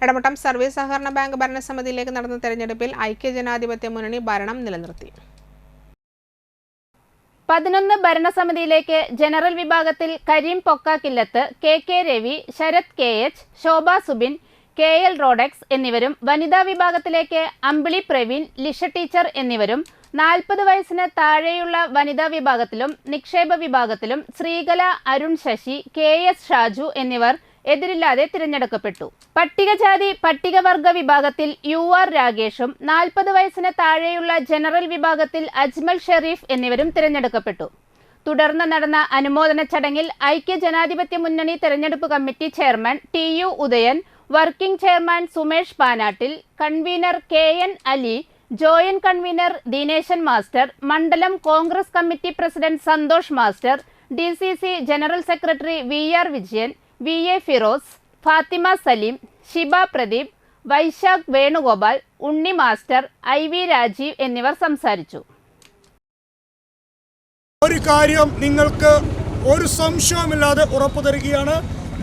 Edamattom service സഹകരണ bank ഭരണസമിതിയിലേക്ക് നടന്ന തെരഞ്ഞെടുപ്പിൽ ഐക്യജനാധിപത്യ മുന്നണി ഭരണം നിലനിർത്തി. പതിനൊന്ന് ഭരണസമിതിയിലേക്ക് ജനറൽ വിഭാഗത്തിൽ Karim Pokkakkillath K K Ravi Sarath K H Shobha Subin K L Rodax എന്നിവരും വനിതാ വിഭാഗത്തിലേക്ക് അമ്പിളി പ്രവീൺ ലിഷ ടീച്ചർ എന്നിവരും നാൽപ്പത് വയസ്സിന് താഴെയുള്ള വനിതാ വിഭാഗത്തിലും നിക്ഷേപ വിഭാഗത്തിലും ശ്രീകല അരുൺ ശശി കെ എസ് ഷാജു എന്നിവർ എതിരില്ലാതെ തിരഞ്ഞെടുക്കപ്പെട്ടു. പട്ടികജാതി പട്ടികവർഗ വിഭാഗത്തിൽ യു ആർ രാഗേഷും നാൽപ്പത് വയസ്സിന് താഴെയുള്ള ജനറൽ വിഭാഗത്തിൽ അജ്മൽ ഷെരീഫ് എന്നിവരും തിരഞ്ഞെടുക്കപ്പെട്ടു. തുടർന്ന് നടന്ന അനുമോദന ചടങ്ങിൽ ഐക്യ ജനാധിപത്യ മുന്നണി തെരഞ്ഞെടുപ്പ് committee chairman T U Udayan working chairman Sumesh Panattil convener K N Ali joint convener Dineshan master മണ്ഡലം Congress committee president Santhosh master D general secretary V R Vijayan V A Firoz Fathima Saleem Shiba Pradeep Vaishakh Venugopal Unni master I V Rajeev എന്നിവർ സംസാരിച്ചു. ഒരു കാര്യം നിങ്ങൾക്ക് ഒരു സംശയവുമില്ലാതെ ഉറപ്പു തരികയാണ്.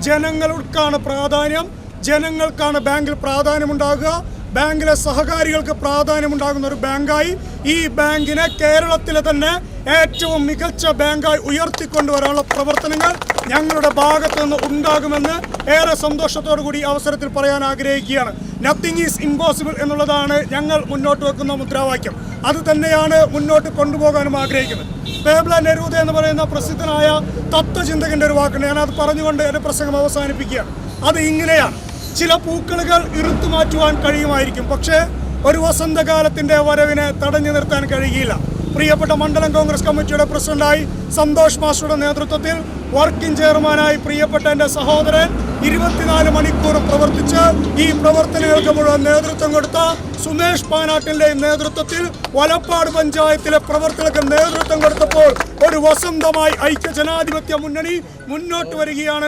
ജനങ്ങൾക്കാണ് പ്രാധാന്യം. ജനങ്ങൾക്കാണ് ബാങ്കിൽ പ്രാധാന്യമുണ്ടാകുക. ബാങ്കിലെ സഹകാരികൾക്ക് പ്രാധാന്യമുണ്ടാകുന്ന ഒരു ബാങ്കായി ഈ ബാങ്കിനെ കേരളത്തിലെ തന്നെ ഏറ്റവും മികച്ച ബാങ്കായി ഉയർത്തിക്കൊണ്ടുവരാനുള്ള പ്രവർത്തനങ്ങൾ ഞങ്ങളുടെ ഭാഗത്തു നിന്ന് ഉണ്ടാകുമെന്ന് ഏറെ സന്തോഷത്തോടു കൂടി അവസരത്തിൽ പറയാൻ ആഗ്രഹിക്കുകയാണ്. നത്തിങ് ഈസ് ഇമ്പോസിബിൾ എന്നുള്ളതാണ് ഞങ്ങൾ മുന്നോട്ട് വെക്കുന്ന മുദ്രാവാക്യം. അത് തന്നെയാണ് മുന്നോട്ട് കൊണ്ടുപോകാനും ആഗ്രഹിക്കുന്നത്. പേബ്ല നെരൂദ എന്ന് പറയുന്ന പ്രസിദ്ധനായ തത്വചിന്തകന്റെ ഒരു വാക്കുണ്ട്. ഞാനത് പറഞ്ഞുകൊണ്ട് എന്റെ പ്രസംഗം അവസാനിപ്പിക്കുകയാണ്. അത് ഇങ്ങനെയാണ്. ചില പൂക്കളുകൾ ഇറുത്തു മാറ്റുവാൻ കഴിയുമായിരിക്കും. പക്ഷേ ഒരു വസന്തകാലത്തിന്റെ വരവിനെ തടഞ്ഞു നിർത്താൻ കഴിയില്ല. പ്രിയപ്പെട്ട മണ്ഡലം കോൺഗ്രസ് കമ്മിറ്റിയുടെ പ്രസിഡന്റായി സന്തോഷ് മാസ്റ്ററുടെ നേതൃത്വത്തിൽ വർക്കിംഗ് ചെയർമാനായി പ്രിയപ്പെട്ട എന്റെ സഹോദരൻ ഇരുപത്തിനാല് മണിക്കൂർ പ്രവർത്തിച്ച് ഈ പ്രവർത്തനങ്ങൾക്ക് മുഴുവൻ നേതൃത്വം കൊടുത്ത സുമേഷ് പാനാട്ടിന്റെ നേതൃത്വത്തിൽ വലപ്പാട് പഞ്ചായത്തിലെ പ്രവർത്തനങ്ങൾക്ക് നേതൃത്വം കൊടുത്തപ്പോൾ ഒരു വസന്തമായി ഐക്യ ജനാധിപത്യ മുന്നണി മുന്നോട്ട് വരികയാണ്.